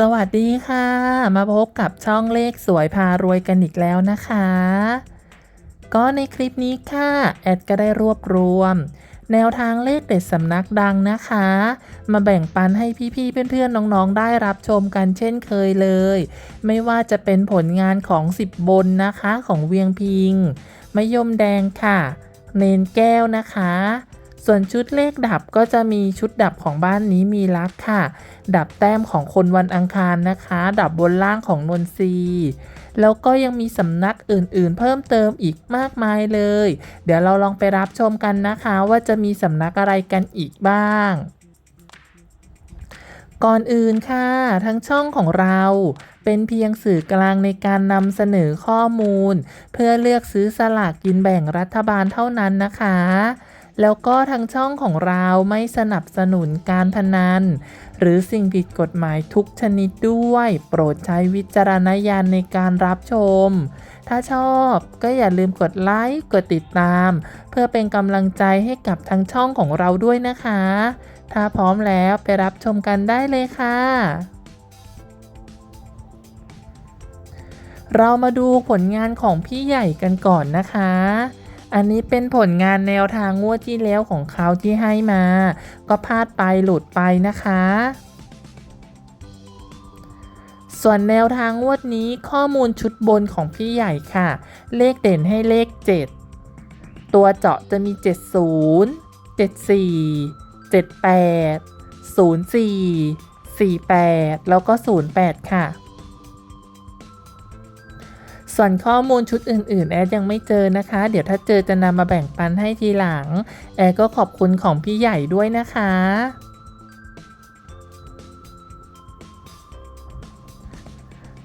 สวัสดีค่ะ มาพบกับช่องเลขสวยพารวยกันอีกแล้วนะคะ ก็ในคลิปนี้ค่ะแอดก็ได้รวบรวม แนวทางเลขเด็ดสำนักดังนะคะ มาแบ่งปันให้พี่ๆเพื่อนๆน้องๆได้รับชมกันเช่นเคยเลย ไม่ว่าจะเป็นผลงานของ 10 บนนะคะของเวียงพิงมะยมแดงค่ะ เนนแก้วนะคะ ส่วนชุดเลขดับก็จะมีชุดดับของบ้านนี้มีรักค่ะ ดับแต้มของคนวันอังคารนะคะ ดับบนล่างของนนทรีแล้วก็ยังมีสำนักอื่นๆ เพิ่มเติมอีกมากมายเลย เดี๋ยวเราลองไปรับชมกันนะคะว่าจะมีสำนักอะไรกันอีกบ้างก่อนอื่นค่ะ ทั้งช่องของเราเป็นเพียงสื่อกลางในการนำเสนอข้อมูล เพื่อเลือกซื้อสลากกินแบ่งรัฐบาลเท่านั้นนะคะ แล้วก็ทางช่องของเราไม่สนับสนุนการพนัน หรือสิ่งผิดกฎหมายทุกชนิดด้วย โปรดใช้วิจารณญาณในการรับชม ถ้าชอบก็อย่าลืมกดไลค์กดติดตาม เพื่อเป็นกำลังใจให้กับทางช่องของเราด้วยนะคะ ถ้าพร้อมแล้วไปรับชมกันได้เลยค่ะเรามาดูผลงานของพี่ใหญ่กันก่อนนะคะ อันนี้เป็นผลงานแนวทางงวดที่แล้วของเขาที่ให้มา ก็พลาดไปหลุดไปนะคะ ส่วนแนวทางงวดนี้ข้อมูลชุดบนของพี่ใหญ่ค่ะ เลขเด่นให้เลข 7 ตัวเจาะจะมี 70 74 78 04 48 แล้วก็ 08 ค่ะ ส่วนข้อมูลชุดอื่น ๆ แอดยังไม่เจอนะคะ เดี๋ยวถ้าเจอจะนำมาแบ่งปันให้ทีหลัง แอดก็ขอบคุณของพี่ใหญ่ด้วยนะคะ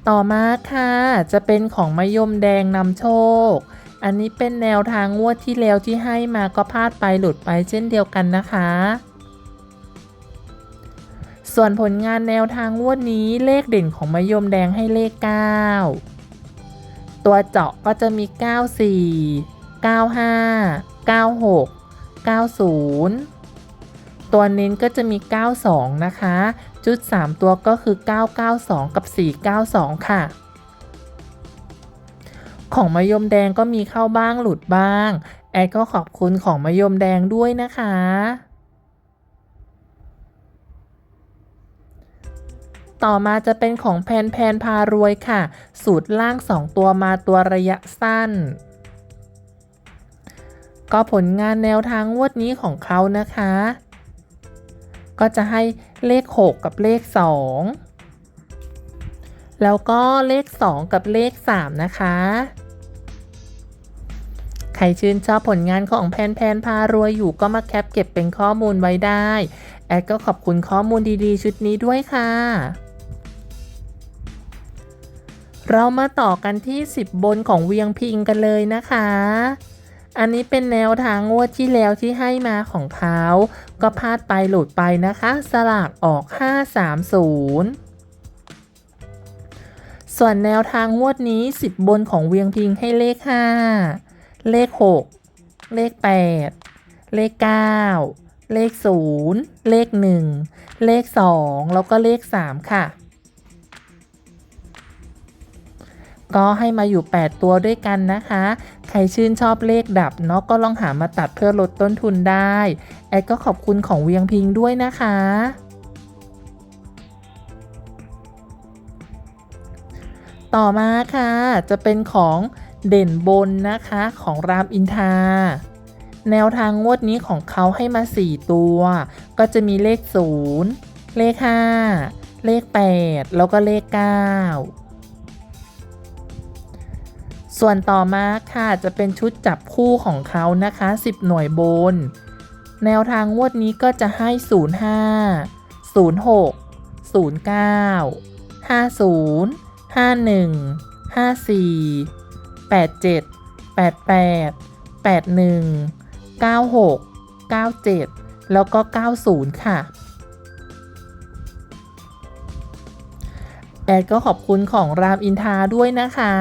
ต่อมาค่ะ จะเป็นของมะยมแดงนำโชค อันนี้เป็นแนวทางงวดที่แล้วที่ให้มาก็พลาดไปหลุดไปเช่นเดียวกันนะคะ ส่วนผลงานแนวทางงวดนี้เลขเด่นของมะยมแดงให้เลข 9 ตัวเจาะก็จะมี 94 95 96 90 ตัวเน้นก็จะมี 92 นะคะ จุด 3 ตัวก็คือ 992 กับ 492 ค่ะ ของมะยมแดงก็มีเข้าบ้างหลุดบ้าง แอดก็ขอบคุณของมะยมแดงด้วยนะคะ ต่อมาจะเป็นของแพนแพนพารวยค่ะ สูตรล่าง 2 ตัวมาตัวระยะสั้น ก็ผลงานแนวทางงวดนี้ของเขานะคะ ก็จะให้เลข 6 กับเลข 2 แล้วก็เลข 2 กับเลข 3 นะคะ ใครชื่นชอบผลงานของแพนแพนพารวยอยู่ก็มาแคปเก็บเป็นข้อมูลไว้ได้แอดก็ขอบคุณข้อมูลดีๆ ชุดนี้ด้วยค่ะ เรามาต่อกันที่ 10 บนของเวียงพิงกันเลยนะคะ อันนี้เป็นแนวทางงวดที่แล้วที่ให้มาของเขาก็พลาดไปหลุดไปนะคะ สลากออก 530ส่วนแนวทางงวดนี้ 10 บนของเวียงพิงให้เลข 5 เลข 6 เลข 8 เลข 9 เลข 0 เลข 1 เลข 2 แล้วก็เลข 3 ค่ะ ก็ให้มาอยู่ 8 ตัวด้วยกันนะคะ ใครชื่นชอบเลขดับเนาะก็ลองหามาตัดเพื่อลดต้นทุนได้ แอดก็ขอบคุณของเวียงพิงด้วยนะคะต่อมาค่ะ จะเป็นของเด่นบนนะคะของรามอินทราแนวทางงวดนี้ของเขาให้มา 4 ตัว ก็จะมีเลข 0 เลข 5 เลข 8 แล้วก็เลข 9 ส่วนต่อมาค่ะจะเป็นชุดจับคู่ของเขานะคะ 10 หน่วยบน แนวทางงวดนี้ก็จะให้ 05 06 09 50 51 54 87 88 81 96 97 แล้วก็ 90 ค่ะแอดก็ขอบคุณของรามอินทาด้วยนะคะ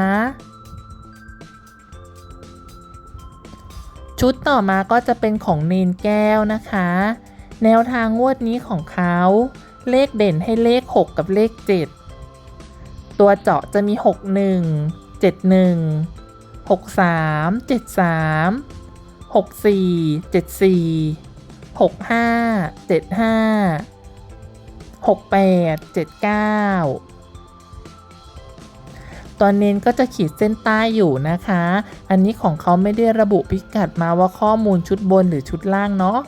ชุดต่อมาก็จะเป็นของเนนแก้วนะคะ แนวทางงวดนี้ของเขา เลขเด่นให้เลข 6 กับเลข 7 ตัวเจาะจะมี 61 71 63 73 64 74 65 75 68 79 ตอนเน้นก็จะขีดเส้นใต้อยู่นะคะ อันนี้ของเขาไม่ได้ระบุพิกัดมาว่าข้อมูลชุดบนหรือชุดล่างเนาะ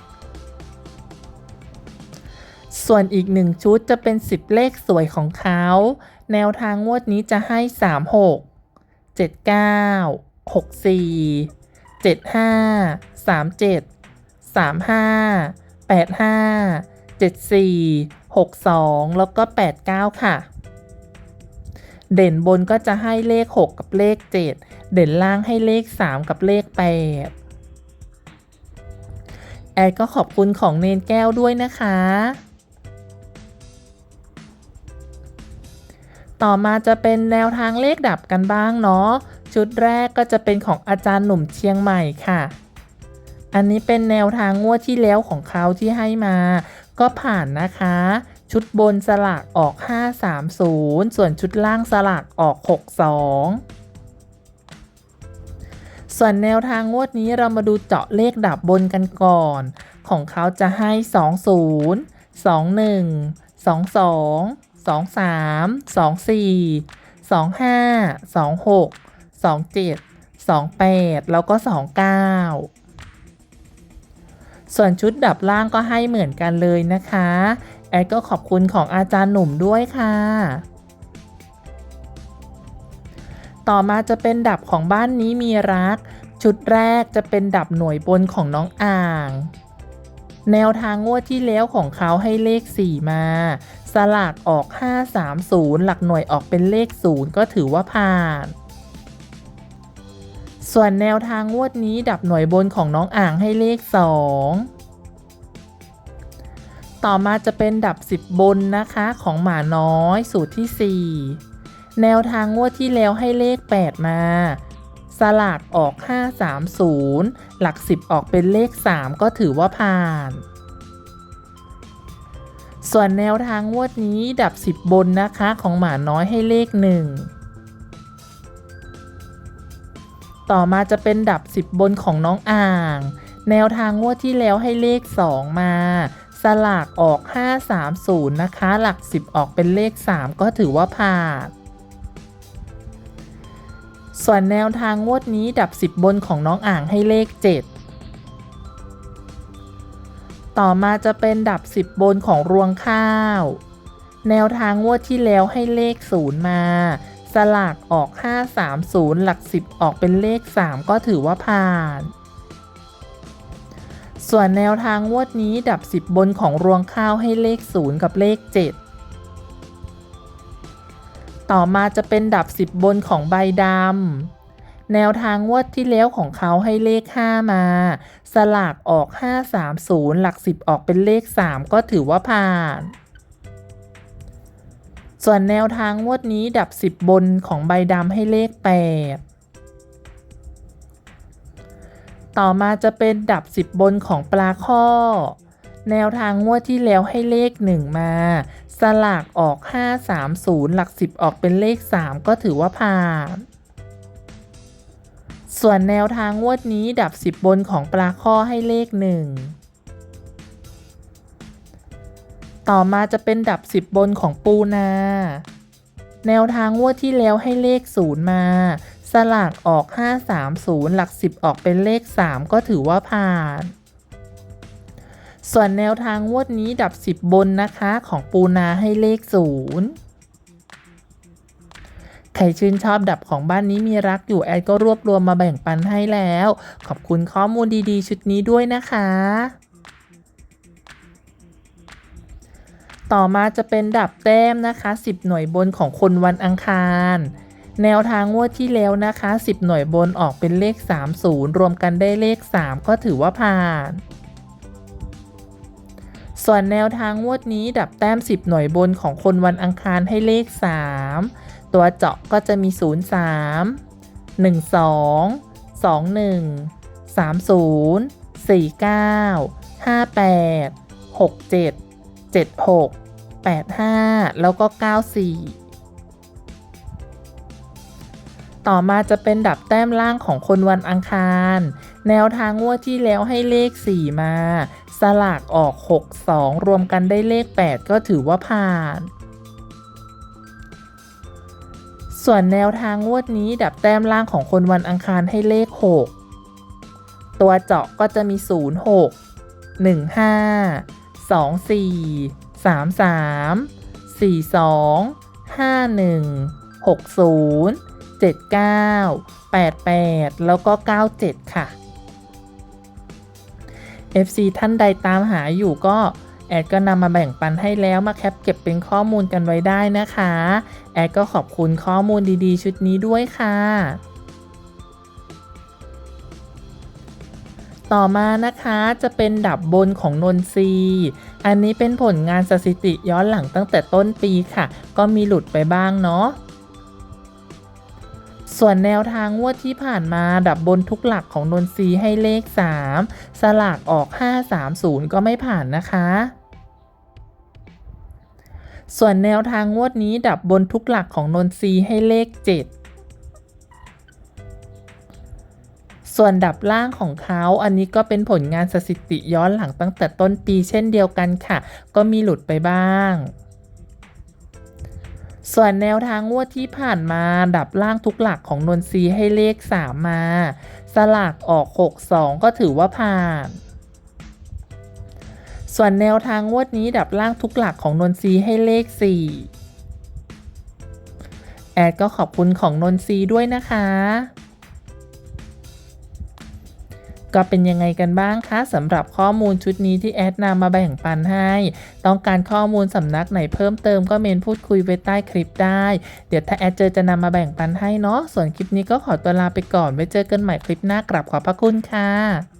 ส่วนอีกหนึ่งชุดจะเป็น 10 เลขสวยของเขา แนวทางงวดนี้จะให้ 36 79 64 75 37 35 85 74 62 แล้วก็ 89 ค่ะ เด่นบนก็จะให้เลข 6 กับเลข 7 เด่นล่างให้เลข 3 กับเลข 8 แอดก็ขอบคุณของเนนแก้วด้วยนะคะ ต่อมาจะเป็นแนวทางเลขดับกันบ้างเนาะ ชุดแรกก็จะเป็นของอาจารย์หนุ่มเชียงใหม่ค่ะ อันนี้เป็นแนวทางงวดที่แล้วของเขาที่ให้มา ก็ผ่านนะคะ ชุดบนสลากออก 530 ส่วนชุดล่างสลากออก 62ส่วนแนวทางงวดนี้เรามาดูเจาะเลขดับบนกันก่อน ของเขาจะให้ 20 21 22 23 24 25 26 27 28 แล้วก็ 29 ส่วนชุดดับล่างก็ให้เหมือนกันเลยนะคะ แอดก็ขอบคุณของอาจารย์หนุ่มด้วยค่ะ ต่อมาจะเป็นดับของบ้านนี้มีรัก ชุดแรกจะเป็นดับหน่วยบนของน้องอ่าง แนวทางงวดที่แล้วของเขาให้เลข 4 มา สลากออก 530 หลักหน่วยออกเป็นเลข 0 ก็ถือว่าผ่านส่วนแนวทางงวดนี้ดับหน่วยบนของน้องอ่างให้เลข 2 ต่อมาจะเป็นดับ 10 บนนะคะของหมาน้อยสูตรที่ 4 แนวทางงวดที่แล้วให้เลข 8 มา สลากออก 530 หลัก 10 ออกเป็นเลข 3 ก็ถือว่าผ่าน ส่วนแนวทางงวดนี้ดับ 10 บนนะคะของหมาน้อยให้เลข 1ต่อมาจะเป็นดับ 10 บนของน้องอ่าง แนวทางงวดที่แล้วให้เลข 2 มา สลากออก 530 นะคะ หลัก 10 ออกเป็นเลข 3 ก็ถือว่าผ่านส่วนแนวทางงวดนี้ดับ 10 บนของน้องอ่างให้เลข 7 ต่อมาจะเป็นดับ 10 บนของรวงข้าว แนวทางงวดที่แล้วให้เลข 0 มา สลากออก 530 หลัก 10 ออกเป็นเลข 3 ก็ถือว่าผ่าน ส่วนแนวทางงวดนี้ดับ 10 บนของรวงข้าวให้เลข 0 กับเลข 7 ต่อมาจะเป็นดับ 10 บนของใบดำ แนวทางงวดที่แล้วของเขาให้เลข 5 มา สลากออก 530 หลัก 10 ออกเป็นเลข 3 ก็ถือว่าผ่าน ส่วนแนวทางงวดนี้ดับ 10 บนของใบดำให้เลข 8 ต่อมาจะเป็นดับ 10 บนของปลาข้อ แนวทางงวดที่แล้วให้เลข 1 มา สลากออก 530 หลัก 10 ออกเป็นเลข 3 ก็ถือว่าผ่าน ส่วนแนวทางงวดนี้ดับ 10 บนของปลาข้อให้เลข 1 ต่อมาจะเป็นดับ 10 บนของปูนา แนวทางงวดที่แล้วให้เลข 0 มา สลากออก 530 หลัก 10 ออกเป็นเลข 3 ก็ถือว่าผ่าน ส่วนแนวทางงวดนี้ดับ 10 บนนะคะของปูนาให้เลข 0ใครชื่นชอบดับของบ้านนี้มีรักอยู่แอดก็รวบรวมมาแบ่งปันให้แล้ว ขอบคุณข้อมูลดีๆ ชุดนี้ด้วยนะคะ ต่อมาจะเป็นดับแต้มนะคะ 10 หน่วยบนของคนวันอังคาร แนวทางงวดที่แล้วนะคะ 10 หน่วยบนออกเป็นเลข 30 รวมกันได้เลข 3 ก็ถือว่าผ่าน ส่วนแนวทางงวดนี้ดับแต้ม 10 หน่วยบนของคนวันอังคารให้เลข 3 ตัวเจาะก็จะมี 0 3 1 2 2 1 3 0 4 9 5 8 6 7 7 6 8 5 แล้วก็ 94 ต่อมาจะเป็นดับแต้มล่างของคนวันอังคาร แนวทางงวดที่แล้วให้เลข 4 มา สลากออก 6 2 รวมกันได้เลข 8 ก็ถือว่าผ่าน ส่วนแนวทางงวดนี้ดับแต้มล่างของคนวันอังคารให้เลข 6 ตัวเจาะก็จะมี 0 6 1 5 2 4 3 7 9 8 8 แล้วก็ 97 ค่ะ FC ท่านใดตามหาอยู่ก็แอดก็นำมาแบ่งปันให้แล้วมาแคปเก็บเป็นข้อมูลกันไว้ได้นะคะ แอดก็ขอบคุณข้อมูลดีๆ ชุดนี้ด้วยค่ะ ต่อมานะคะจะเป็นดับบนของนนทรีอันนี้เป็นผลงานสถิติย้อนหลังตั้งแต่ต้นปีค่ะ ก็มีหลุดไปบ้างเนาะ ส่วนแนวทางงวดที่ผ่านมาดับบนทุกหลักของนนทรีให้เลข 3 สลากออก 530 ก็ไม่ผ่านนะคะส่วนแนวทางงวดนี้ดับบนทุกหลักของนนทรีให้เลข 7 ส่วนดับล่างของเขาอันนี้ก็เป็นผลงานสถิติย้อนหลังตั้งแต่ต้นปีเช่นเดียวกันค่ะ ก็มีหลุดไปบ้าง ส่วนแนวทางงวดที่ผ่านมาดับล่างทุกหลักของนนทรีให้เลข 3 มา สลากออก 62 ก็ถือว่าผ่าน ส่วนแนวทางงวดนี้ดับล่างทุกหลักของนนทรีให้เลข 4 แอดก็ขอบคุณของนนทรีด้วยนะคะ ก็เป็นยังไงกันบ้างคะสำหรับข้อมูลชุดนี้ที่แอดนำมาแบ่งปันให้ ต้องการข้อมูลสำนักไหนเพิ่มเติมก็เมนพูดคุยไว้ใต้คลิปได้ เดี๋ยวถ้าแอดเจอจะนำมาแบ่งปันให้เนาะส่วนคลิปนี้ก็ขอตัวลาไปก่อนไว้เจอกันใหม่คลิปหน้ากลับขอบพระคุณค่ะ